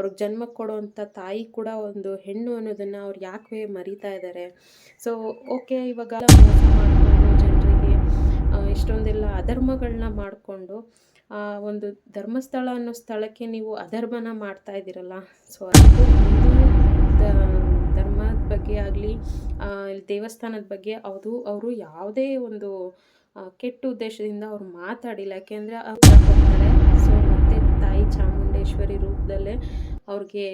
ಅವ್ರಿಗೆ ಜನ್ಮ ಕೊಡುವಂಥ ತಾಯಿ ಕೂಡ ಒಂದು ಹೆಣ್ಣು ಅನ್ನೋದನ್ನು ಅವ್ರು ಯಾಕೆ ಮರಿತಾ ಇದ್ದಾರೆ ಸೊ ಓಕೆ ಇವಾಗ ಜನರಿಗೆ ಇಷ್ಟೊಂದೆಲ್ಲ ಅಧರ್ಮಗಳನ್ನ ಮಾಡಿಕೊಂಡು ಒಂದು ಧರ್ಮಸ್ಥಳ ಅನ್ನೋ ಸ್ಥಳಕ್ಕೆ ನೀವು ಅಧರ್ಮನ ಮಾಡ್ತಾ ಇದ್ದೀರಲ್ಲ. ಸೊ ಅದು ಧರ್ಮದ ಬಗ್ಗೆ ಆಗಲಿ ದೇವಸ್ಥಾನದ ಬಗ್ಗೆ ಅದು ಅವರು ಯಾವುದೇ ಒಂದು ಕೆಟ್ಟ ಉದ್ದೇಶದಿಂದ ಅವ್ರು ಮಾತಾಡಿಲ್ಲ. ಯಾಕೆಂದರೆ ಅವ್ರು ಸೊ ಮತ್ತೆ ತಾಯಿ ಚಾಮುಂಡೇಶ್ವರಿ ರೂಪದಲ್ಲೇ ಅವ್ರಿಗೆ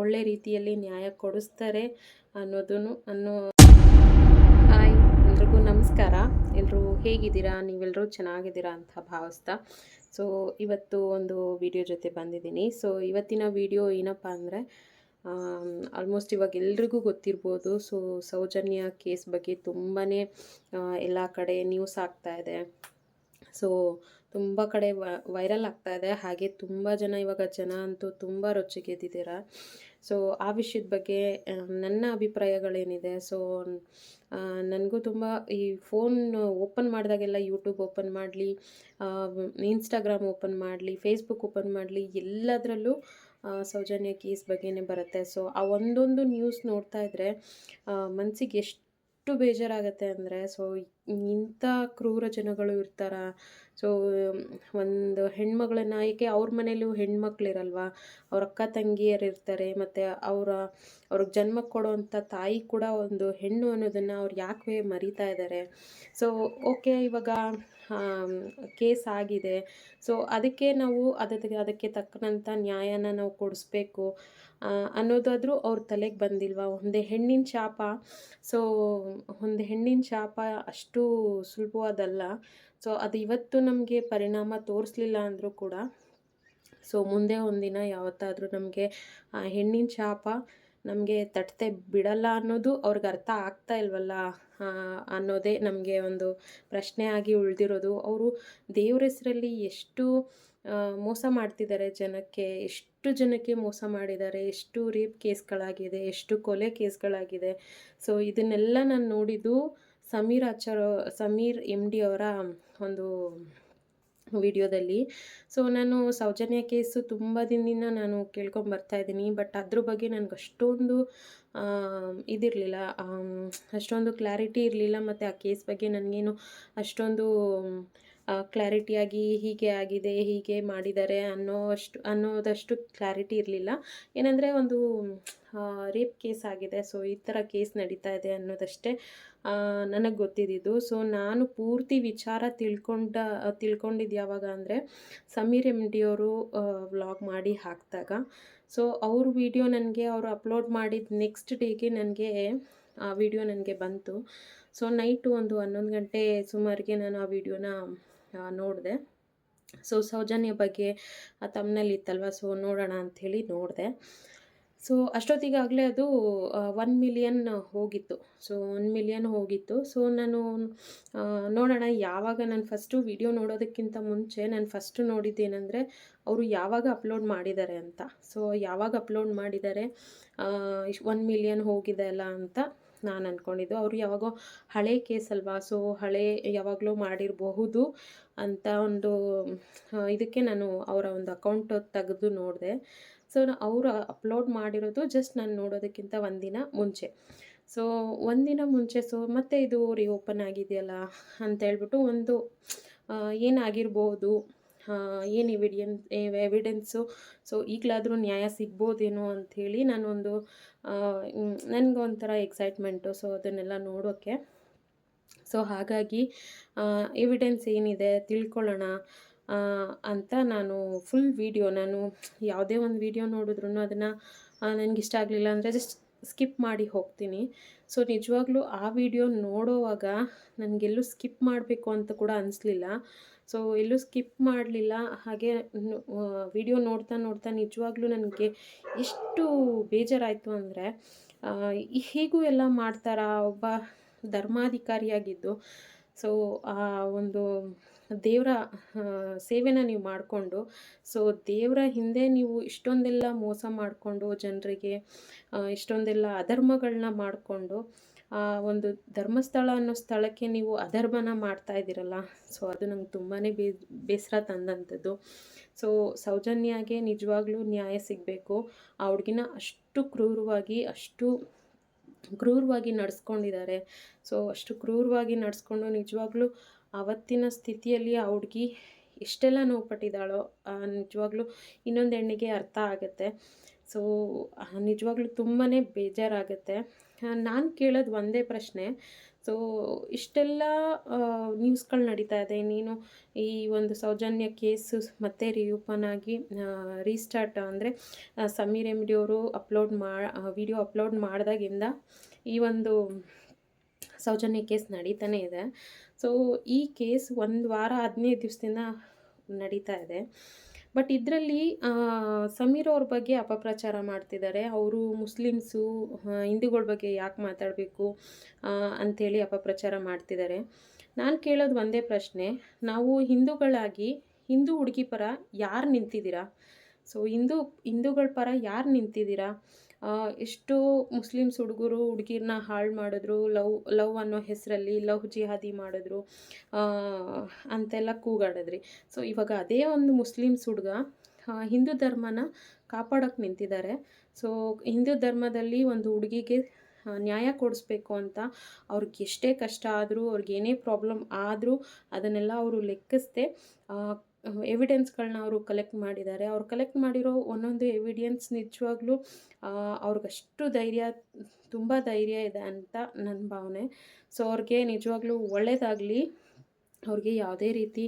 ಒಳ್ಳೆ ರೀತಿಯಲ್ಲಿ ನ್ಯಾಯ ಕೊಡಿಸ್ತಾರೆ ಅನ್ನೋದನ್ನು ಅನ್ನೋ ಹಾಯ್, ಎಲ್ರಿಗೂ ನಮಸ್ಕಾರ. ಎಲ್ಲರೂ ಹೇಗಿದ್ದೀರಾ? ನೀವೆಲ್ಲರೂ ಚೆನ್ನಾಗಿದ್ದೀರಾ ಅಂತ ಭಾವಿಸ್ತಾ. ಸೊ ಇವತ್ತು ಒಂದು ವಿಡಿಯೋ ಜೊತೆ ಬಂದಿದ್ದೀನಿ. ಸೊ ಇವತ್ತಿನ ವಿಡಿಯೋ ಏನಪ್ಪ ಅಂದರೆ ಆಲ್ಮೋಸ್ಟ್ ಇವಾಗ ಎಲ್ರಿಗೂ ಗೊತ್ತಿರ್ಬೋದು. ಸೊ ಸೌಜನ್ಯ ಕೇಸ್ ಬಗ್ಗೆ ತುಂಬಾ ಎಲ್ಲ ಕಡೆ ನ್ಯೂಸ್ ಆಗ್ತಾ ಇದೆ. ಸೊ ತುಂಬ ಕಡೆ ವೈರಲ್ ಆಗ್ತಾ ಇದೆ. ಹಾಗೆ ತುಂಬ ಜನ ಇವಾಗ ಜನ ಅಂತೂ ತುಂಬ ರೊಚ್ಚಿಗೆದ್ದಿದ್ದೀರ? ಸೊ ಆ ವಿಷಯದ ಬಗ್ಗೆ ನನ್ನ ಅಭಿಪ್ರಾಯಗಳೇನಿದೆ? ಸೊ ನನಗೂ ತುಂಬ ಈ ಫೋನ್ ಓಪನ್ ಮಾಡಿದಾಗೆಲ್ಲ ಯೂಟ್ಯೂಬ್ ಓಪನ್ ಮಾಡಲಿ ಇನ್ಸ್ಟಾಗ್ರಾಮ್ ಓಪನ್ ಮಾಡಲಿ ಫೇಸ್ಬುಕ್ ಓಪನ್ ಮಾಡಲಿ, ಎಲ್ಲದರಲ್ಲೂ ಸೌಜನ್ಯ ಕೇಸ್ ಬಗ್ಗೆನೇ ಬರುತ್ತೆ. ಸೊ ಆ ಒಂದೊಂದು ನ್ಯೂಸ್ ನೋಡ್ತಾ ಇದ್ದರೆ ಮನಸ್ಸಿಗೆ ಎಷ್ಟು ಬೇಜಾರಾಗುತ್ತೆ ಅಂದರೆ ಸೊ ಇಂಥ ಕ್ರೂರ ಜನಗಳು ಇರ್ತಾರ? ಸೊ ಒಂದು ಹೆಣ್ಮಗಳನ್ನ, ಏಕೆ ಅವ್ರ ಮನೇಲೂ ಹೆಣ್ಮಕ್ಳಿರಲ್ವ? ಅವ್ರ ಅಕ್ಕ ತಂಗಿಯರು ಇರ್ತಾರೆ, ಮತ್ತು ಅವರ, ಅವ್ರಿಗೆ ಜನ್ಮ ಕೊಡೋವಂಥ ತಾಯಿ ಕೂಡ ಒಂದು ಹೆಣ್ಣು ಅನ್ನೋದನ್ನು ಅವ್ರು ಯಾಕೆ ಮರಿತಾ ಇದ್ದಾರೆ ಸೊ ಓಕೆ ಇವಾಗ ಕೇಸ್ ಆಗಿದೆ. ಸೊ ಅದಕ್ಕೆ ನಾವು ಅದಕ್ಕೆ ಅದಕ್ಕೆ ತಕ್ಕನಂಥ ನ್ಯಾಯನ ನಾವು ಕೊಡಿಸ್ಬೇಕು ಅನ್ನೋದಾದರೂ ಅವ್ರ ತಲೆಗೆ ಬಂದಿಲ್ವ? ಒಂದು ಹೆಣ್ಣಿನ ಶಾಪ. ಸೊ ಒಂದು ಹೆಣ್ಣಿನ ಶಾಪ ಅಷ್ಟು ಸುಲಭವಾದಲ್ಲ. ಸೊ, ಅದು ಇವತ್ತು ನಮಗೆ ಪರಿಣಾಮ ತೋರಿಸ್ಲಿಲ್ಲ ಅಂದರೂ ಕೂಡ, ಸೊ, ಮುಂದೆ ಒಂದಿನ ಯಾವತ್ತಾದರೂ ನಮಗೆ ಹೆಣ್ಣಿನ ಶಾಪ ನಮಗೆ ತಟ್ಟತೆ ಬಿಡಲ್ಲ ಅನ್ನೋದು ಅವ್ರಿಗೆ ಅರ್ಥ ಆಗ್ತಾ ಇಲ್ವಲ್ಲ? ಅನ್ನೋದೇ ನಮಗೆ ಒಂದು ಪ್ರಶ್ನೆ ಆಗಿ ಉಳಿದಿರೋದು. ಅವರು ದೇವ್ರ ಹೆಸರಲ್ಲಿ ಎಷ್ಟು ಮೋಸ ಮಾಡ್ತಿದ್ದಾರೆ ಜನಕ್ಕೆ, ಎಷ್ಟು ಜನಕ್ಕೆ ಮೋಸ ಮಾಡಿದ್ದಾರೆ ಎಷ್ಟು ರೇಪ್ ಕೇಸ್ಗಳಾಗಿದೆ, ಎಷ್ಟು ಕೊಲೆ ಕೇಸ್ಗಳಾಗಿದೆ. ಸೊ, ಇದನ್ನೆಲ್ಲ ನಾನು ನೋಡಿದ್ದು ಸಮೀರ್ ಆಚಾರ ಸಮೀರ್ ಎಂ ಡಿ ಅವರ ಒಂದು ವಿಡಿಯೋದಲ್ಲಿ. ಸೊ ನಾನು ಸೌಜನ್ಯ ಕೇಸು ತುಂಬ ದಿನದಿಂದ ನಾನು ಕೇಳ್ಕೊಂಡು ಬರ್ತಾ ಇದ್ದೀನಿ. ಬಟ್ ಅದ್ರ ಬಗ್ಗೆ ನನಗೆ ಅಷ್ಟೊಂದು ಇದಿರಲಿಲ್ಲ. ಅಷ್ಟೊಂದು ಕ್ಲಾರಿಟಿ ಇರಲಿಲ್ಲ. ಮತ್ತು ಆ ಕೇಸ್ ಬಗ್ಗೆ ನನಗೇನು ಅಷ್ಟೊಂದು ಕ್ಲಾರಿಟಿಯಾಗಿ ಹೀಗೆ ಆಗಿದೆ, ಹೀಗೆ ಮಾಡಿದ್ದಾರೆ ಅನ್ನೋ ಅಷ್ಟು ಅನ್ನೋದಷ್ಟು ಕ್ಲಾರಿಟಿ ಇರಲಿಲ್ಲ. ಏನಂದರೆ ಒಂದು ರೇಪ್ ಕೇಸ್ ಆಗಿದೆ. ಸೊ ಈ ಥರ ಕೇಸ್ ನಡೀತಾ ಇದೆ ಅನ್ನೋದಷ್ಟೇ ನನಗೆ ಗೊತ್ತಿದ್ದಿದ್ದು. ಸೊ ನಾನು ಪೂರ್ತಿ ವಿಚಾರ ತಿಳ್ಕೊಂಡ ತಿಳ್ಕೊಂಡಿದ್ದು ಯಾವಾಗ ಅಂದರೆ, ಸಮೀರ್ ಎಂ ಡಿ ಅವರು ವ್ಲಾಗ್ ಮಾಡಿ ಹಾಕಿದಾಗ. ಸೊ ಅವ್ರ ವಿಡಿಯೋ ನನಗೆ, ಅವರು ಅಪ್ಲೋಡ್ ಮಾಡಿದ ನೆಕ್ಸ್ಟ್ ಡೇಗೆ ನನಗೆ, ಆ ವಿಡಿಯೋ ನನಗೆ ಬಂತು. ಸೊ ನೈಟು ಒಂದು ಹನ್ನೊಂದು ಗಂಟೆ ಸುಮಾರಿಗೆ ನಾನು ಆ ವಿಡಿಯೋನ ನೋಡಿದೆ. ಸೊ ಸೌಜನ್ಯ ಬಗ್ಗೆ ಆ ತಮ್ಮನಲ್ಲಿ ಇತ್ತಲ್ವ? ಸೊ ನೋಡೋಣ ಅಂಥೇಳಿ ನೋಡಿದೆ. ಸೊ ಅಷ್ಟೊತ್ತಿಗಾಗಲೇ ಅದು ಒನ್ ಮಿಲಿಯನ್ ಹೋಗಿತ್ತು. ಸೊ ಒನ್ ಮಿಲಿಯನ್ ಹೋಗಿತ್ತು. ಸೊ ನಾನು ನೋಡೋಣ, ಯಾವಾಗ ನಾನು ಫಸ್ಟು ವಿಡಿಯೋ ನೋಡೋದಕ್ಕಿಂತ ಮುಂಚೆ ನಾನು ಫಸ್ಟು ನೋಡಿದ್ದೇನೆಂದರೆ ಅವರು ಯಾವಾಗ ಅಪ್ಲೋಡ್ ಮಾಡಿದ್ದಾರೆ ಅಂತ. ಸೊ ಯಾವಾಗ ಅಪ್ಲೋಡ್ ಮಾಡಿದ್ದಾರೆ ಒನ್ ಮಿಲಿಯನ್ ಹೋಗಿದೆ ಅಲ್ಲ ಅಂತ. ನಾನು ಅಂದ್ಕೊಂಡಿದ್ದು ಅವರು ಯಾವಾಗೋ ಹಳೆ ಕೇಸ್ ಅಲ್ವಾ? ಸೊ, ಹಳೆ ಯಾವಾಗಲೂ ಮಾಡಿರಬಹುದು ಅಂತ ಒಂದು ಇದಕ್ಕೆ ನಾನು ಅವರ ಒಂದು ಅಕೌಂಟ್ ತೆಗೆದು ನೋಡಿದೆ. ಸೊ ಅವರು ಅಪ್ಲೋಡ್ ಮಾಡಿರೋದು ಜಸ್ಟ್ ನಾನು ನೋಡೋದಕ್ಕಿಂತ ಒಂದಿನ ಮುಂಚೆ. ಸೊ, ಒಂದಿನ ಮುಂಚೆ, ಸೊ, ಮತ್ತೆ ಇದು ರಿಓಪನ್ ಆಗಿದೆಯಲ್ಲ ಅಂತ ಹೇಳ್ಬಿಟ್ಟು ಒಂದು ಏನಾಗಿರ್ಬೋದು ಏನು ಎವಿಡಿಯನ್ ಎವಿಡೆನ್ಸು ಸೊ ಈಗಲಾದರೂ ನ್ಯಾಯ ಸಿಗ್ಬೋದೇನೋ ಅಂಥೇಳಿ ನಾನೊಂದು ನನಗೊಂಥರ ಎಕ್ಸೈಟ್ಮೆಂಟು ಸೊ ಅದನ್ನೆಲ್ಲ ನೋಡೋಕ್ಕೆ ಸೊ ಹಾಗಾಗಿ ಎವಿಡೆನ್ಸ್ ಏನಿದೆ, ತಿಳ್ಕೊಳ್ಳೋಣ ಅಂತ ನಾನು ಫುಲ್ ವೀಡಿಯೋ ನಾನು ಯಾವುದೇ ಒಂದು ವಿಡಿಯೋ ನೋಡಿದ್ರು ಅದನ್ನು ನನಗೆ ಇಷ್ಟ ಆಗಲಿಲ್ಲ ಅಂದರೆ ಜಸ್ಟ್ ಸ್ಕಿಪ್ ಮಾಡಿ ಹೋಗ್ತೀನಿ. ಸೊ ನಿಜವಾಗ್ಲೂ ಆ ವಿಡಿಯೋ ನೋಡೋವಾಗ ನನಗೆಲ್ಲೂ ಸ್ಕಿಪ್ ಮಾಡಬೇಕು ಅಂತ ಕೂಡ ಅನಿಸ್ಲಿಲ್ಲ. ಸೊ ಎಲ್ಲೂ ಸ್ಕಿಪ್ ಮಾಡಲಿಲ್ಲ. ಹಾಗೆ ವಿಡಿಯೋ ನೋಡ್ತಾ ನೋಡ್ತಾ ನಿಜವಾಗ್ಲೂ ನನಗೆ ಎಷ್ಟು ಬೇಜಾರಾಯಿತು ಅಂದರೆ ಹೀಗೂ ಎಲ್ಲ ಮಾಡ್ತಾರಾ? ಒಬ್ಬ ಧರ್ಮಾಧಿಕಾರಿಯಾಗಿದ್ದು. ಸೊ, ಆ, ಒಂದು ದೇವರ ಸೇವೆನ ನೀವು ಮಾಡಿಕೊಂಡು, ಸೊ ದೇವರ ಹಿಂದೆ ನೀವು ಇಷ್ಟೊಂದೆಲ್ಲ ಮೋಸ ಮಾಡಿಕೊಂಡು, ಜನರಿಗೆ ಇಷ್ಟೊಂದೆಲ್ಲ ಅಧರ್ಮಗಳನ್ನ ಮಾಡಿಕೊಂಡು ಒಂದು ಧರ್ಮಸ್ಥಳ ಅನ್ನೋ ಸ್ಥಳಕ್ಕೆ ನೀವು ಅಧರ್ಮನ ಮಾಡ್ತಾ ಇದ್ದೀರಲ್ಲ ಸೊ ಅದು ನಂಗೆ ತುಂಬಾ ಬೇಸರ ತಂದಂಥದ್ದು. ಸೊ ಸೌಜನ್ಯಾಗೆ ನಿಜವಾಗ್ಲೂ ನ್ಯಾಯ ಸಿಗಬೇಕು. ಆ ಹುಡುಗಿನ ಅಷ್ಟು ಕ್ರೂರವಾಗಿ ಅಷ್ಟು ಕ್ರೂರವಾಗಿ ನಡೆಸ್ಕೊಂಡಿದ್ದಾರೆ. ಸೊ ಅಷ್ಟು ಕ್ರೂರವಾಗಿ ನಡೆಸ್ಕೊಂಡು ನಿಜವಾಗ್ಲೂ ಆವತ್ತಿನ ಸ್ಥಿತಿಯಲ್ಲಿ ಆ ಹುಡುಗಿ ಎಷ್ಟೆಲ್ಲ ನೋವು ಪಟ್ಟಿದ್ದಾಳೋ ನಿಜವಾಗ್ಲೂ ಇನ್ನೊಂದು ಹೆಣ್ಣಿಗೆ ಅರ್ಥ ಆಗುತ್ತೆ. ಸೊ ನಿಜವಾಗ್ಲೂ ತುಂಬಾ ಬೇಜಾರಾಗುತ್ತೆ. ನಾನು ಕೇಳೋದು ಒಂದೇ ಪ್ರಶ್ನೆ. ಸೊ ಇಷ್ಟೆಲ್ಲ ನ್ಯೂಸ್ಗಳು ನಡೀತಾ ಇದೆ. ನೀನು ಈ ಒಂದು ಸೌಜನ್ಯ ಕೇಸು ಮತ್ತೆ ರಿಓಪನ್ ಆಗಿ ರೀಸ್ಟಾರ್ಟ್ ಅಂದರೆ ಸಮೀರ್ ಎಂ ಅವರು ಅಪ್ಲೋಡ್ ಮಾ ವಿಡಿಯೋ ಅಪ್ಲೋಡ್ ಮಾಡಿದಾಗಿಂದ ಈ ಒಂದು ಸೌಜನ್ಯ ಕೇಸ್ ನಡೀತಾನೆ ಇದೆ. ಸೊ ಈ ಕೇಸ್ ಒಂದು ವಾರ ಹದಿನೈದು ದಿವಸದಿಂದ ನಡೀತಾ ಇದೆ. ಬಟ್ ಇದರಲ್ಲಿ ಸಮೀರ್ ಅವ್ರ ಬಗ್ಗೆ ಅಪಪ್ರಚಾರ ಮಾಡ್ತಿದ್ದಾರೆ ಅವರು ಮುಸ್ಲಿಮ್ಸು ಹಿಂದೂಗಳ ಬಗ್ಗೆ ಯಾಕೆ ಮಾತಾಡಬೇಕು ಅಂಥೇಳಿ ಅಪಪ್ರಚಾರ ಮಾಡ್ತಿದ್ದಾರೆ ನಾನು ಕೇಳೋದು ಒಂದೇ ಪ್ರಶ್ನೆ. ನಾವು ಹಿಂದೂಗಳಾಗಿ, ಹಿಂದೂ ಹುಡುಗಿ ಪರ ಯಾರು ನಿಂತಿದ್ದೀರಾ? ಸೊ ಹಿಂದೂ, ಹಿಂದೂಗಳ ಪರ ಯಾರು ನಿಂತಿದ್ದೀರಾ? ಎಷ್ಟೋ ಮುಸ್ಲಿಮ್ಸ್ ಹುಡುಗರು ಹುಡುಗಿರನ್ನ ಹಾಳು ಮಾಡಿದ್ರು, ಲವ್ ಲವ್ ಅನ್ನೋ ಹೆಸರಲ್ಲಿ ಲವ್ ಜಿಹಾದಿ ಮಾಡಿದ್ರು ಅಂತೆಲ್ಲ ಕೂಗಾಡಿದ್ರಿ. ಸೊ ಇವಾಗ ಅದೇ ಒಂದು ಮುಸ್ಲಿಮ್ಸ್ ಹುಡುಗ ಹಿಂದೂ ಧರ್ಮನ ಕಾಪಾಡೋಕ್ಕೆ ನಿಂತಿದ್ದಾರೆ. ಸೊ ಹಿಂದೂ ಧರ್ಮದಲ್ಲಿ ಒಂದು ಹುಡುಗಿಗೆ ನ್ಯಾಯ ಕೊಡಿಸ್ಬೇಕು ಅಂತ ಅವ್ರಿಗೆ ಎಷ್ಟೇ ಕಷ್ಟ ಆದರೂ, ಅವ್ರಿಗೆ ಏನೇ ಪ್ರಾಬ್ಲಮ್ ಆದರೂ ಅದನ್ನೆಲ್ಲ ಅವರು ಲೆಕ್ಕಿಸ್ದೆ ಎವಿಡೆನ್ಸ್ಗಳನ್ನ ಅವರು ಕಲೆಕ್ಟ್ ಮಾಡಿದ್ದಾರೆ. ಅವ್ರು ಕಲೆಕ್ಟ್ ಮಾಡಿರೋ ಒಂದೊಂದು ಎವಿಡೆನ್ಸ್ ನಿಜವಾಗ್ಲೂ ಅವ್ರಿಗಷ್ಟು ಧೈರ್ಯ, ತುಂಬ ಧೈರ್ಯ ಇದೆ ಅಂತ ನನ್ನ ಭಾವನೆ. ಸೊ ಅವ್ರಿಗೆ ನಿಜವಾಗ್ಲೂ ಒಳ್ಳೆಯದಾಗಲಿ ಅವ್ರಿಗೆ ಯಾವುದೇ ರೀತಿ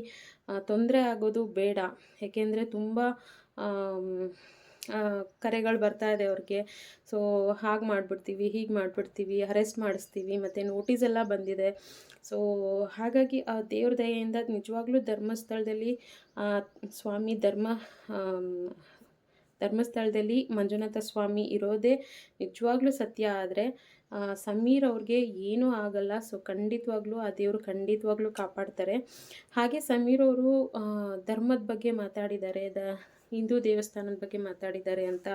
ತೊಂದರೆ ಆಗೋದು ಬೇಡ. ಏಕೆಂದರೆ ತುಂಬ ಕರೆಗಳು ಬರ್ತಾ ಇದೆ ಅವ್ರಿಗೆ. ಸೊ ಹಾಗೆ ಮಾಡಿಬಿಡ್ತೀವಿ, ಹೀಗೆ ಮಾಡಿಬಿಡ್ತೀವಿ, ಅರೆಸ್ಟ್ ಮಾಡಿಸ್ತೀವಿ, ಮತ್ತು ನೋಟಿಸ್ ಎಲ್ಲ ಬಂದಿದೆ. ಸೊ ಹಾಗಾಗಿ ಆ ದೇವ್ರ ದಯೆಯಿಂದ ನಿಜವಾಗ್ಲೂ ಧರ್ಮಸ್ಥಳದಲ್ಲಿ ಸ್ವಾಮಿ ಧರ್ಮ ಧರ್ಮಸ್ಥಳದಲ್ಲಿ ಮಂಜುನಾಥ ಸ್ವಾಮಿ ಇರೋದೇ ನಿಜವಾಗ್ಲೂ ಸತ್ಯ ಆದರೆ ಸಮೀರ್ ಅವ್ರಿಗೆ ಏನೂ ಆಗಲ್ಲ. ಸೊ ಖಂಡಿತವಾಗ್ಲೂ ಆ ದೇವರು ಖಂಡಿತವಾಗ್ಲೂ ಕಾಪಾಡ್ತಾರೆ. ಹಾಗೆ ಸಮೀರ್ ಅವರು ಧರ್ಮದ ಬಗ್ಗೆ ಮಾತಾಡಿದ್ದಾರೆ. ದ ಹಿಂದೂ ದೇವಸ್ಥಾನದ ಬಗ್ಗೆ ಮಾತಾಡಿದ್ದಾರೆ ಅಂತ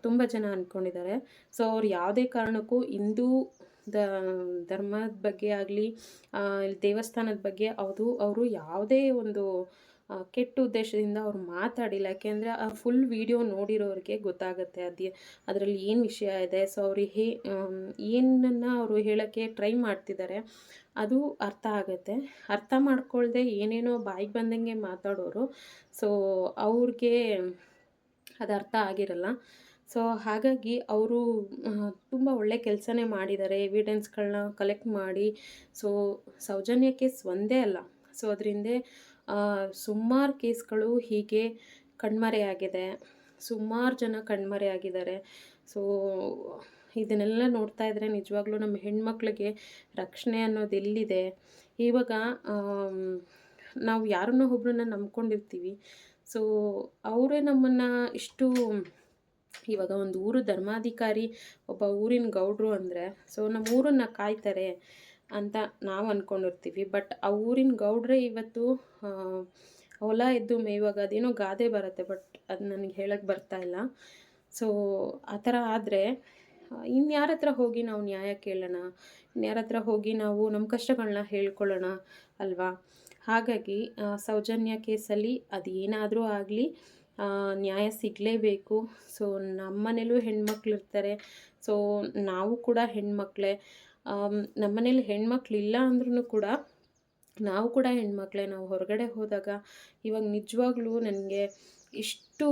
ತುಂಬ ಜನ ಅಂದ್ಕೊಂಡಿದ್ದಾರೆ ಸೊ ಅವ್ರು ಯಾವುದೇ ಕಾರಣಕ್ಕೂ ಹಿಂದೂ ದ, ಧರ್ಮದ ಬಗ್ಗೆ ಆಗಲಿ ದೇವಸ್ಥಾನದ ಬಗ್ಗೆ ಅದು, ಅವರು ಯಾವುದೇ ಒಂದು ಕೆಟ್ಟ ಉದ್ದೇಶದಿಂದ ಅವ್ರು ಮಾತಾಡಿಲ್ಲ. ಯಾಕೆಂದರೆ ಆ ಫುಲ್ ವಿಡಿಯೋ ನೋಡಿರೋರಿಗೆ ಗೊತ್ತಾಗುತ್ತೆ ಅದು ಅದರಲ್ಲಿ ಏನು ವಿಷಯ ಇದೆ. ಸೊ ಅವ್ರಿಗೆ ಹೇ ಏನನ್ನು ಅವರು ಹೇಳೋಕ್ಕೆ ಟ್ರೈ ಮಾಡ್ತಿದ್ದಾರೆ, ಅದು ಅರ್ಥ ಆಗುತ್ತೆ. ಅರ್ಥ ಮಾಡ್ಕೊಳ್ದೆ ಏನೇನೋ ಬಾಯಿಗೆ ಬಂದಂಗೆ ಮಾತಾಡೋರು. ಸೊ ಅವ್ರಿಗೆ ಅದು ಅರ್ಥ ಆಗಿರಲ್ಲ. ಸೊ ಹಾಗಾಗಿ ಅವರು ತುಂಬ ಒಳ್ಳೆ ಕೆಲಸನೇ ಮಾಡಿದ್ದಾರೆ. ಎವಿಡೆನ್ಸ್ಗಳನ್ನ ಕಲೆಕ್ಟ್ ಮಾಡಿ. ಸೊ ಸೌಜನ್ಯ ಕೇಸ್ ಒಂದೇ ಅಲ್ಲ. ಸೊ ಅದರಿಂದ ಸುಮಾರು ಕೇಸ್ಗಳು ಹೀಗೆ ಕಣ್ಮರೆಯಾಗಿದೆ ಸುಮಾರು ಜನ ಕಣ್ಮರೆಯಾಗಿದ್ದಾರೆ ಸೊ, ಇದನ್ನೆಲ್ಲ ನೋಡ್ತಾ ಇದ್ದರೆ ನಿಜವಾಗ್ಲೂ ನಮ್ಮ ಹೆಣ್ಮಕ್ಳಿಗೆ ರಕ್ಷಣೆ ಅನ್ನೋದು ಎಲ್ಲಿದೆ? ಇವಾಗ ನಾವು ಯಾರನ್ನೋ ಒಬ್ಬರನ್ನ ನಂಬ್ಕೊಂಡಿರ್ತೀವಿ. ಸೊ, ಅವರೇ ನಮ್ಮನ್ನು ಇಷ್ಟು, ಇವಾಗ ಒಂದು ಊರು ಧರ್ಮಾಧಿಕಾರಿ ಒಬ್ಬ ಊರಿನ ಗೌಡ್ರು ಅಂದರೆ, ಸೊ, ನಮ್ಮ ಊರನ್ನು ಕಾಯ್ತಾರೆ. ಅಂತ ನಾವು ಅಂದ್ಕೊಂಡಿರ್ತೀವಿ ಬಟ್ ಆ ಊರಿನ ಗೌಡ್ರೆ ಇವತ್ತು ಹೊಲ ಎದ್ದು ಮೇಯುವಾಗ ಅದೇನೋ ಗಾದೆ ಬರುತ್ತೆ ಬಟ್ ಅದು ನನಗೆ ಹೇಳಕ್ಕೆ ಬರ್ತಾ ಇಲ್ಲ. ಸೊ ಆ ಥರ ಆದರೆ ಇನ್ಯಾರ ಹತ್ರ ಹೋಗಿ ನಾವು ನ್ಯಾಯ ಕೇಳೋಣ ಇನ್ಯಾರ ಹತ್ರ ಹೋಗಿ ನಾವು ನಮ್ಮ ಕಷ್ಟಗಳನ್ನ ಹೇಳ್ಕೊಳ್ಳೋಣ ಅಲ್ವಾ? ಹಾಗಾಗಿ ಸೌಜನ್ಯ ಕೇಸಲ್ಲಿ ಅದು ಏನಾದರೂ ಆಗಲಿ ನ್ಯಾಯ ಸಿಗಲೇಬೇಕು. ಸೊ ನಮ್ಮನೇಲೂ ಹೆಣ್ಮಕ್ಳು ಇರ್ತಾರೆ ಸೊ ನಾವು ಕೂಡ ಹೆಣ್ಮಕ್ಳೇ. ನಮ್ಮನೇಲಿ ಹೆಣ್ಮಕ್ಳಿಲ್ಲ ಅಂದ್ರೂ ಕೂಡ ನಾವು ಕೂಡ ಹೆಣ್ಮಕ್ಳೇ, ನಾವು ಹೊರಗಡೆ ಹೋದಾಗ ಇವಾಗ ನಿಜವಾಗ್ಲೂ ನನಗೆ ಇಷ್ಟು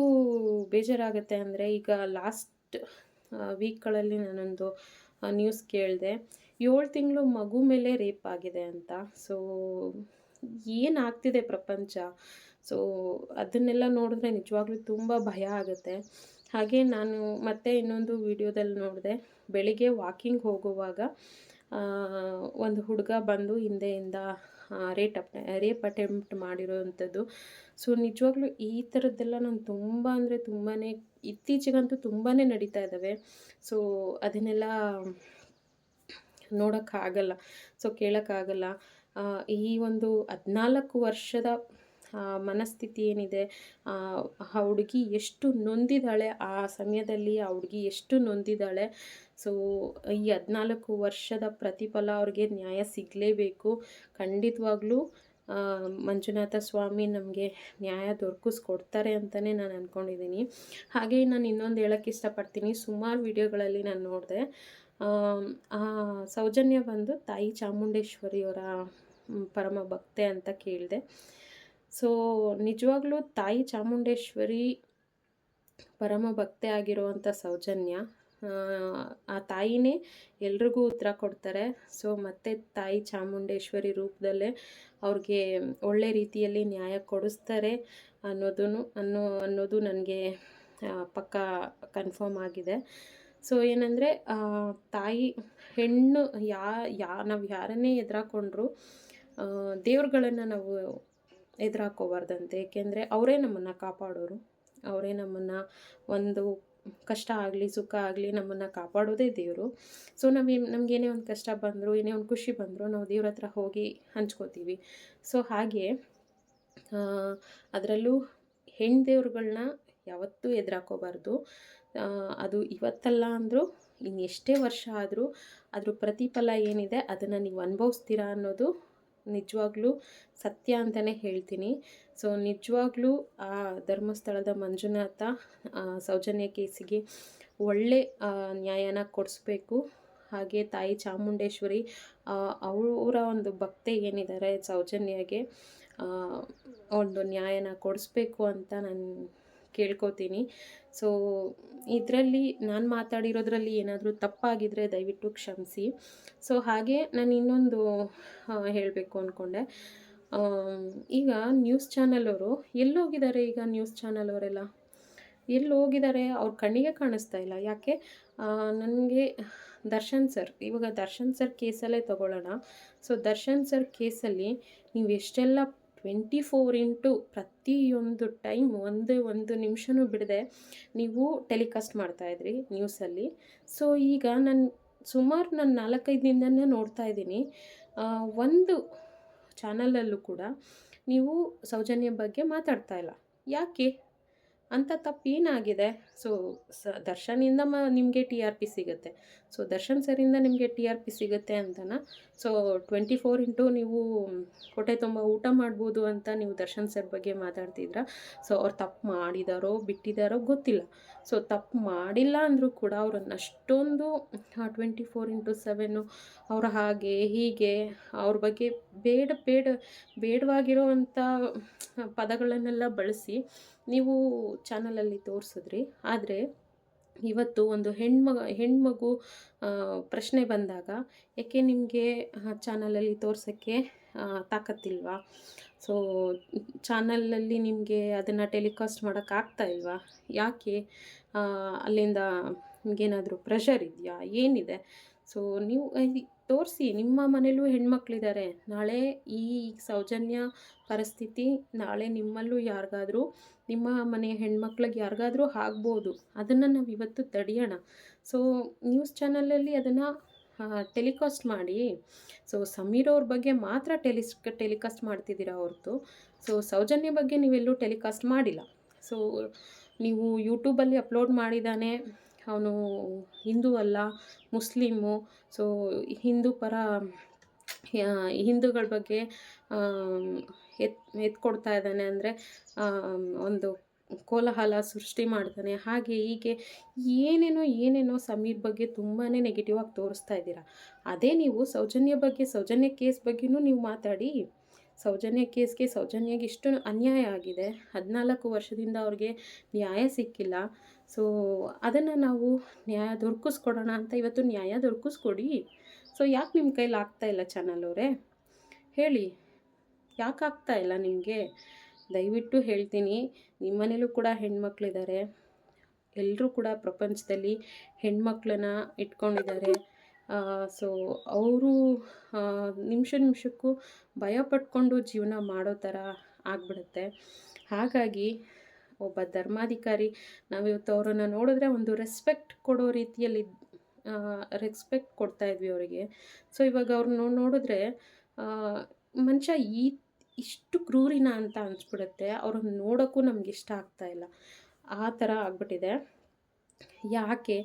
ಬೇಜಾರಾಗುತ್ತೆ ಅಂದರೆ ಈಗ ಲಾಸ್ಟ್ ವೀಕ್ಗಳಲ್ಲಿ ನಾನೊಂದು ನ್ಯೂಸ್ ಕೇಳಿದೆ, ಏಳು ತಿಂಗಳು ಮಗು ಮೇಲೆ ರೇಪ್ ಆಗಿದೆ ಅಂತ. ಸೊ, ಏನಾಗ್ತಿದೆ ಪ್ರಪಂಚ? ಸೊ, ಅದನ್ನೆಲ್ಲ ನೋಡಿದ್ರೆ ನಿಜವಾಗ್ಲೂ ತುಂಬ ಭಯ ಆಗುತ್ತೆ. ಹಾಗೆ ನಾನು ಮತ್ತೆ ಇನ್ನೊಂದು ವಿಡಿಯೋದಲ್ಲಿ ನೋಡಿದೆ. ಬೆಳಿಗ್ಗೆ ವಾಕಿಂಗ್ ಹೋಗುವಾಗ ಒಂದು ಹುಡುಗ ಬಂದು ಹಿಂದೆಯಿಂದ ರೇಟ್ ಅಪ್, ರೇಪ್ ಅಟೆಂಪ್ಟ್ ಮಾಡಿರೋವಂಥದ್ದು. ಸೊ ನಿಜವಾಗ್ಲೂ ಈ ಥರದ್ದೆಲ್ಲ ನಾನು ತುಂಬ ಅಂದರೆ ತುಂಬಾ ಇತ್ತೀಚೆಗಂತೂ ತುಂಬಾ ನಡೀತಾ ಇದ್ದಾವೆ. ಸೊ ಅದನ್ನೆಲ್ಲ ನೋಡೋಕ್ಕಾಗಲ್ಲ. ಸೊ ಕೇಳೋಕ್ಕಾಗಲ್ಲ. ಈ ಒಂದು ಹದಿನಾಲ್ಕು ವರ್ಷದ ಮನಸ್ಥಿತಿ ಏನಿದೆ, ಆ ಹುಡುಗಿ ಎಷ್ಟು ನೊಂದಿದ್ದಾಳೆ ಆ ಸಮಯದಲ್ಲಿ ಆ ಹುಡುಗಿ ಎಷ್ಟು ನೊಂದಿದ್ದಾಳೆ ಸೊ, ಈ ಹದಿನಾಲ್ಕು ವರ್ಷದ ಪ್ರತಿಫಲ ಅವ್ರಿಗೆ ನ್ಯಾಯ ಸಿಗಲೇಬೇಕು. ಖಂಡಿತವಾಗ್ಲೂ ಮಂಜುನಾಥ ಸ್ವಾಮಿ ನಮಗೆ ನ್ಯಾಯ ದೊರಕಿಸ್ಕೊಡ್ತಾರೆ ಅಂತಲೇ ನಾನು ಅಂದ್ಕೊಂಡಿದ್ದೀನಿ ಹಾಗೆ ನಾನು ಇನ್ನೊಂದು ಹೇಳೋಕ್ಕೆ ಇಷ್ಟಪಡ್ತೀನಿ. ಸುಮಾರು ವಿಡಿಯೋಗಳಲ್ಲಿ ನಾನು ನೋಡಿದೆ. ಸೌಜನ್ಯ ಬಂದು ತಾಯಿ ಚಾಮುಂಡೇಶ್ವರಿಯವರ ಪರಮ ಭಕ್ತೆ ಅಂತ ಕೇಳಿದೆ. ಸೊ ನಿಜವಾಗ್ಲೂ ತಾಯಿ ಚಾಮುಂಡೇಶ್ವರಿ ಪರಮ ಭಕ್ತೆ ಆಗಿರುವಂಥ ಸೌಜನ್ಯ ಆ, ತಾಯಿನೇ ಎಲ್ರಿಗೂ ಉತ್ತರ ಕೊಡ್ತಾರೆ. ಸೊ ಮತ್ತೆ ತಾಯಿ ಚಾಮುಂಡೇಶ್ವರಿ ರೂಪದಲ್ಲೇ ಅವ್ರಿಗೆ ಒಳ್ಳೆ ರೀತಿಯಲ್ಲಿ ನ್ಯಾಯ ಕೊಡಿಸ್ತಾರೆ ಅನ್ನೋದು ಅನ್ನೋ ಅನ್ನೋದು ನನಗೆ ಪಕ್ಕ ಕನ್ಫರ್ಮ್ ಆಗಿದೆ. ಸೊ ಏನಂದರೆ ತಾಯಿ ಹೆಣ್ಣು ಯಾ ಯಾ ನಾವು ಯಾರನ್ನೇ ಎದುರಾಕೊಂಡ್ರು ದೇವ್ರುಗಳನ್ನು ನಾವು ಎದುರಾಕೋಬಾರ್ದಂತೆ. ಏಕೆಂದರೆ ಅವರೇ ನಮ್ಮನ್ನು ಕಾಪಾಡೋರು. ಅವರೇ ನಮ್ಮನ್ನು ಒಂದು ಕಷ್ಟ ಆಗಲಿ, ಸುಖ ಆಗಲಿ ನಮ್ಮನ್ನು ಕಾಪಾಡೋದೇ ದೇವರು. ಸೊ ನಮಗೆ, ನಮ್ಗೆ ಏನೇ ಒಂದು ಕಷ್ಟ ಬಂದರೂ, ಏನೇ ಒಂದು ಖುಷಿ ಬಂದರೂ ನಾವು ದೇವ್ರ ಹತ್ರ ಹೋಗಿ ಹಂಚ್ಕೋತೀವಿ. ಸೊ ಹಾಗೆ ಅದರಲ್ಲೂ ಹೆಣ್ಣು ದೇವ್ರುಗಳನ್ನ ಯಾವತ್ತೂ ಎದುರಾಕೋಬಾರ್ದು. ಅದು ಇವತ್ತಲ್ಲ ಅಂದರೂ ಇನ್ನು ಎಷ್ಟೇ ವರ್ಷ ಆದರೂ, ಅದ್ರ ಪ್ರತಿಫಲ ಏನಿದೆ, ಅದನ್ನು ನೀವು ಅನುಭವಿಸ್ತೀರಾ ಅನ್ನೋದು ನಿಜವಾಗ್ಲೂ ಸತ್ಯ ಅಂತಲೇ ಹೇಳ್ತೀನಿ. ಸೊ ನಿಜವಾಗ್ಲೂ ಆ ಧರ್ಮಸ್ಥಳದ ಮಂಜುನಾಥ ಸೌಜನ್ಯ ಕೇಸಿಗೆ ಒಳ್ಳೆ ನ್ಯಾಯನ ಕೊಡಿಸ್ಬೇಕು. ಹಾಗೆ ತಾಯಿ ಚಾಮುಂಡೇಶ್ವರಿ ಅವರ ಒಂದು ಭಕ್ತೆ ಏನಿದ್ದಾರೆ ಸೌಜನ್ಯಗೆ ಒಂದು ನ್ಯಾಯನ ಕೊಡಿಸ್ಬೇಕು ಅಂತ ನಾನು ಕೇಳ್ಕೊತೀನಿ. ಸೊ ಇದರಲ್ಲಿ ನಾನು ಮಾತಾಡಿರೋದ್ರಲ್ಲಿ ಏನಾದರೂ ತಪ್ಪಾಗಿದ್ದರೆ ದಯವಿಟ್ಟು ಕ್ಷಮಿಸಿ. ಸೊ ಹಾಗೆ ನಾನು ಇನ್ನೊಂದು ಹೇಳಬೇಕು ಅಂದ್ಕೊಂಡೆ ಈಗ ನ್ಯೂಸ್ ಚಾನಲ್ ಅವರು ಎಲ್ಲೋಗಿದ್ದಾರೆ ಈಗ ನ್ಯೂಸ್ ಚಾನಲ್ ಅವರೆಲ್ಲ? ಎಲ್ಲಿ ಹೋಗಿದ್ದಾರೆ ಅವ್ರ ಕಣ್ಣಿಗೆ ಕಾಣಿಸ್ತಾ ಇಲ್ಲ. ಯಾಕೆ? ನನಗೆ ದರ್ಶನ್ ಸರ್, ಇವಾಗ ದರ್ಶನ್ ಸರ್ ಕೇಸಲ್ಲೇ ತಗೊಳ್ಳೋಣ. ಸೊ ದರ್ಶನ್ ಸರ್ ಕೇಸಲ್ಲಿ ನೀವು ಎಷ್ಟೆಲ್ಲ ಟ್ವೆಂಟಿ ಫೋರ್ ಇಂಟು ಪ್ರತಿಯೊಂದು ಟೈಮ್ ಒಂದೇ ಒಂದು ನಿಮಿಷನೂ ಬಿಡದೆ ನೀವು ಟೆಲಿಕಾಸ್ಟ್ ಮಾಡ್ತಾಯಿದ್ರಿ ನ್ಯೂಸಲ್ಲಿ ಸೊ ಈಗ ನಾನು ಸುಮಾರು ನಾನು ನಾಲ್ಕೈದು ದಿನದಿಂದ ನೋಡ್ತಾ ಇದ್ದೀನಿ. ಒಂದು ಚಾನಲಲ್ಲೂ ಕೂಡ ನೀವು ಸೌಜನ್ಯ ಬಗ್ಗೆ ಮಾತಾಡ್ತಾ ಇಲ್ಲ. ಯಾಕೆ? ಅಂಥ ತಪ್ಪು ಏನಾಗಿದೆ? ಸೊ ಸ ದರ್ಶನಿಂದ ಮ, ನಿಮಗೆ ಟಿ ಆರ್ ಪಿ ಸಿಗುತ್ತೆ. ಸೊ ದರ್ಶನ್ ಸರಿಂದ ನಿಮಗೆ ಟಿ ಆರ್ ಪಿ ಸಿಗುತ್ತೆ ಅಂತನಾ? ಸೊ ಟ್ವೆಂಟಿ ಫೋರ್ ಇಂಟು ನೀವು ಹೊಟ್ಟೆ ತುಂಬ ಊಟ ಮಾಡ್ಬೋದು ಅಂತ ನೀವು ದರ್ಶನ್ ಸರ್ ಬಗ್ಗೆ ಮಾತಾಡ್ತಿದ್ರ. ಸೊ ಅವ್ರು ತಪ್ಪು ಮಾಡಿದಾರೋ ಬಿಟ್ಟಿದ್ದಾರೋ ಗೊತ್ತಿಲ್ಲ. ಸೊ ತಪ್ಪು ಮಾಡಿಲ್ಲ ಅಂದರೂ ಕೂಡ ಅವ್ರನ್ನ ಅಷ್ಟೊಂದು ಟ್ವೆಂಟಿ ಫೋರ್ ಇಂಟು ಸೆವೆನ್ನು ಅವ್ರ ಹಾಗೆ, ಹೀಗೆ, ಅವ್ರ ಬಗ್ಗೆ ಬೇಡ ಬೇಡ ಬೇಡವಾಗಿರೋವಂಥ ಪದಗಳನ್ನೆಲ್ಲ ಬಳಸಿ ನೀವು ಚಾನಲಲ್ಲಿ ತೋರಿಸಿದ್ರಿ, ಆದರೆ ಇವತ್ತು ಒಂದು ಹೆಣ್ಮಗ, ಹೆಣ್ಮಗು ಪ್ರಶ್ನೆ ಬಂದಾಗ ಯಾಕೆ ನಿಮಗೆ ಚಾನಲಲ್ಲಿ ತೋರ್ಸೋಕ್ಕೆ ತಾಕತ್ತಿಲ್ವಾ? ಸೊ ಚಾನಲಲ್ಲಿ ನಿಮಗೆ ಅದನ್ನು ಟೆಲಿಕಾಸ್ಟ್ ಮಾಡೋಕ್ಕಾಗ್ತಾ ಇಲ್ವಾ? ಯಾಕೆ ಅಲ್ಲಿಂದ ನಿಮಗೇನಾದರೂ ಪ್ರೆಷರ್ ಇದೆಯಾ? ಏನಿದೆ? ಸೊ ನೀವು ತೋರಿಸಿ, ನಿಮ್ಮ ಮನೇಲೂ ಹೆಣ್ಮಕ್ಳಿದ್ದಾರೆ ನಾಳೆ ಈ ಸೌಜನ್ಯ ಪರಿಸ್ಥಿತಿ, ನಾಳೆ ನಿಮ್ಮಲ್ಲೂ ಯಾರಿಗಾದ್ರೂ ನಿಮ್ಮ ಮನೆಯ ಹೆಣ್ಮಕ್ಳಿಗೆ ಯಾರಿಗಾದರೂ ಆಗ್ಬೋದು. ಅದನ್ನು ನಾವು ಇವತ್ತು ತಡೆಯೋಣ. ಸೊ ನ್ಯೂಸ್ ಚಾನಲಲ್ಲಿ ಅದನ್ನು ಟೆಲಿಕಾಸ್ಟ್ ಮಾಡಿ. ಸೊ ಸಮೀರ್ ಅವ್ರ ಬಗ್ಗೆ ಮಾತ್ರ ಟೆಲಿಸ್ ಟೆಲಿಕಾಸ್ಟ್ ಮಾಡ್ತಿದ್ದೀರಾ ಹೊರತು. ಸೊ ಸೌಜನ್ಯ ಬಗ್ಗೆ ನೀವೆಲ್ಲೂ ಟೆಲಿಕಾಸ್ಟ್ ಮಾಡಿಲ್ಲ. ಸೊ ನೀವು ಯೂಟ್ಯೂಬಲ್ಲಿ ಅಪ್ಲೋಡ್ ಮಾಡಿದ್ದಾನೆ ಅವನು ಹಿಂದೂ ಅಲ್ಲ, ಮುಸ್ಲಿಮು. ಸೊ ಹಿಂದೂ ಪರ ಹಿಂದೂಗಳ ಬಗ್ಗೆ ಎತ್, ಎತ್ಕೊಡ್ತಾ ಇದ್ದಾನೆ ಅಂದರೆ ಒಂದು ಕೋಲಾಹಲ ಸೃಷ್ಟಿ ಮಾಡ್ತಾನೆ. ಹಾಗೆ ಹೀಗೆ ಏನೇನೋ ಏನೇನೋ ಸಮೀರ್ ಬಗ್ಗೆ ತುಂಬಾ ನೆಗೆಟಿವ್ ಆಗಿ ತೋರಿಸ್ತಾ ಇದ್ದೀರಾ. ಅದೇ ನೀವು ಸೌಜನ್ಯ ಬಗ್ಗೆ, ಸೌಜನ್ಯ ಕೇಸ್ ಬಗ್ಗೆನೂ ನೀವು ಮಾತಾಡಿ. ಸೌಜನ್ಯ ಕೇಸ್ಗೆ ಸೌಜನ್ಯಗೆ ಇಷ್ಟು ಅನ್ಯಾಯ ಆಗಿದೆ. ಹದಿನಾಲ್ಕು ವರ್ಷದಿಂದ ಅವ್ರಿಗೆ ನ್ಯಾಯ ಸಿಕ್ಕಿಲ್ಲ. ಸೊ ಅದನ್ನು ನಾವು ನ್ಯಾಯ ದೊರಕಿಸ್ಕೊಡೋಣ ಅಂತ ಇವತ್ತು ನ್ಯಾಯ ದೊರಕಿಸ್ಕೊಡಿ. ಸೊ ಯಾಕೆ ನಿಮ್ಮ ಕೈಲಿ ಇಲ್ಲ ಚಾನಲ್ ಅವರೇ? ಹೇಳಿ. ಯಾಕೆ ಆಗ್ತಾ ಇಲ್ಲ ನಿಮಗೆ? ದಯವಿಟ್ಟು ಹೇಳ್ತೀನಿ, ನಿಮ್ಮನೇಲೂ ಕೂಡ ಹೆಣ್ಮಕ್ಳಿದ್ದಾರೆ. ಎಲ್ಲರೂ ಕೂಡ ಪ್ರಪಂಚದಲ್ಲಿ ಹೆಣ್ಮಕ್ಳನ್ನ ಇಟ್ಕೊಂಡಿದ್ದಾರೆ. ಸೊ ಅವರು ನಿಮಿಷ ನಿಮಿಷಕ್ಕೂ ಭಯ ಪಟ್ಕೊಂಡು ಜೀವನ ಮಾಡೋ ಥರ ಆಗಿಬಿಡುತ್ತೆ. ಹಾಗಾಗಿ ಒಬ್ಬ ಧರ್ಮಾಧಿಕಾರಿ, ನಾವಿವತ್ತು ಅವರನ್ನು ನೋಡಿದ್ರೆ ಒಂದು ರೆಸ್ಪೆಕ್ಟ್ ಕೊಡೋ ರೀತಿಯಲ್ಲಿ ರೆಸ್ಪೆಕ್ಟ್ ಕೊಡ್ತಾ ಇದ್ವಿ ಅವರಿಗೆ. ಸೊ ಇವಾಗ ಅವ್ರನ್ನ ನೋಡಿದ್ರೆ ಮನುಷ್ಯ ಈ ಇಷ್ಟು ಕ್ರೂರಿನ ಅಂತ ಅನಿಸ್ಬಿಡುತ್ತೆ. ಅವ್ರನ್ನ ನೋಡೋಕ್ಕೂ ನಮ್ಗೆ ಇಷ್ಟ ಆಗ್ತಾ ಇಲ್ಲ. ಆ ಥರ ಆಗ್ಬಿಟ್ಟಿದೆ. ಯಾಕೆ?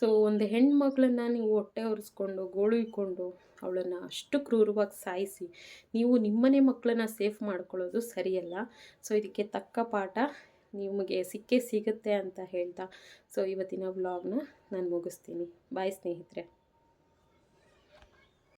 ಸೊ, ಒಂದು ಹೆಣ್ಮಕ್ಳನ್ನ ನೀವು ಹೊಟ್ಟೆ ಒರೆಸ್ಕೊಂಡು, ಗೋಳು ಇಕ್ಕೊಂಡು ಅವಳನ್ನು ಅಷ್ಟು ಕ್ರೂರವಾಗಿ ಸಾಯಿಸಿ, ನೀವು ನಿಮ್ಮನೆ ಮಕ್ಕಳನ್ನ ಸೇಫ್ ಮಾಡ್ಕೊಳ್ಳೋದು ಸರಿಯಲ್ಲ. ಸೊ, ಇದಕ್ಕೆ ತಕ್ಕ ಪಾಠ ನಿಮಗೆ ಸಿಕ್ಕೇ ಸಿಗುತ್ತೆ ಅಂತ ಹೇಳ್ತಾ. ಸೊ, ಇವತ್ತಿನ ವ್ಲಾಗ್ನ ನಾನು ಮುಗಿಸ್ತೀನಿ. ಬಾಯ್ ಸ್ನೇಹಿತರೆ.